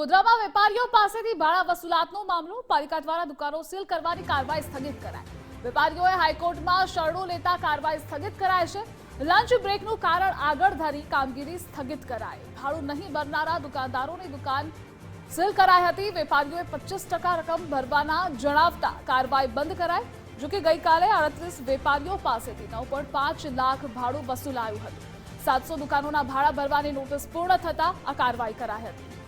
ગોધરામાં વેપારીઓ પાસેથી ભાડા વસૂલાતનો મામલો પાલિકા દ્વારા દુકાનો સીલ કરવાની કાર્યવાહી સ્થગિત કરાઈ. વેપારીઓએ હાઈકોર્ટમાં શરણો લેતા કાર્યવાહી સ્થગિત કરાય છે. લંચ બ્રેકનું કારણ આગળ ધરી કામગીરી સ્થગિત કરાઈ. ભાડું નહીં ભરનારા દુકાનદારોની દુકાન સીલ કરાઈ હતી. વેપારીઓએ પચીસ રકમ ભરવાના જણાવતા કાર્યવાહી બંધ કરાઈ જોકે ગઈકાલે અડત્રીસ વેપારીઓ પાસેથી નવ લાખ ભાડું વસૂલાયું હતું. સાતસો દુકાનોના ભાડા ભરવાની નોટિસ પૂર્ણ થતા આ કાર્યવાહી કરાઈ હતી.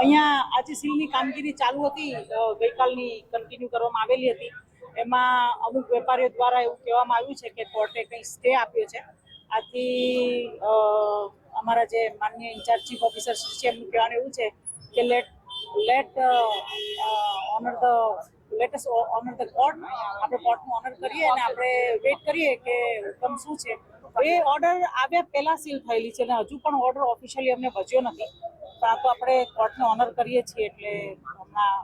અહીંયા આજે સીલની કામગીરી ચાલુ હતી ગઈકાલની કન્ટિન્યુ કરવામાં આવેલી હતી. એમાં અમુક વેપારીઓ દ્વારા એવું કહેવામાં આવ્યું છે કે કોર્ટે કંઈ સ્ટે આપ્યો છે. આથી અમારા જે માન્ય ઇન્ચાર્જ ચીફ ઓફિસર શ્રી છે, એમનું કહેવાનું એવું છે કે let let honour the latest honour the court આપણે કોર્ટનું ઓનર કરીએ અને આપણે વેઇટ કરીએ કે હુકમ શું છે. એ ઓર્ડર આવ્યા પહેલા સીલ થયેલી છે અને હજુ પણ ઓર્ડર ઓફિશિયલી અમને વચ્યો નથી. પણ આ તો આપણે કોર્ટને ઓનર કરીએ છીએ એટલે હમણાં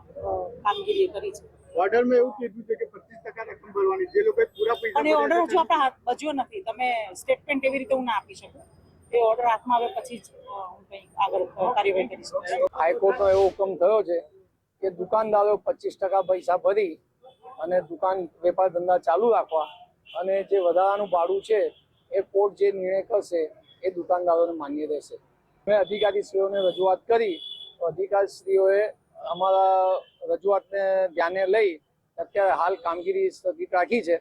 કામગીરી કરી છે. ઓર્ડરમાં એવું કીધું છે કે પચીસ ટકા રકમ ભરવાની. જે લોકો પૂરા પૈસા પણ એ ઓર્ડર હજુ આપણા હાથ વચ્યો નથી. તમે સ્ટેટમેન્ટ એવી રીતે હું ના આપી શકું. એ ઓર્ડર હાથમાં આવે પછી જ હું કંઈક આગળ કાર્યવાહી કરી શકું હાઈકોર્ટનો એવો હુકમ થયો છે કે દુકાનદારો પચીસ ટકા પૈસા ભરી અને દુકાન વેપાર ધંધા ચાલુ રાખવા અને જે વધારાનું ભાડું છે એ કોર્ટ જે નિર્ણય કરશે એ દુકાનદારોને માન્ય રહેશે. મેં અધિકારીશ્રીઓને રજૂઆત કરી, તો અધિકારીશ્રીઓએ અમારા રજૂઆતને ધ્યાને લઈ અત્યારે હાલ કામગીરી સ્થગિત રાખી છે.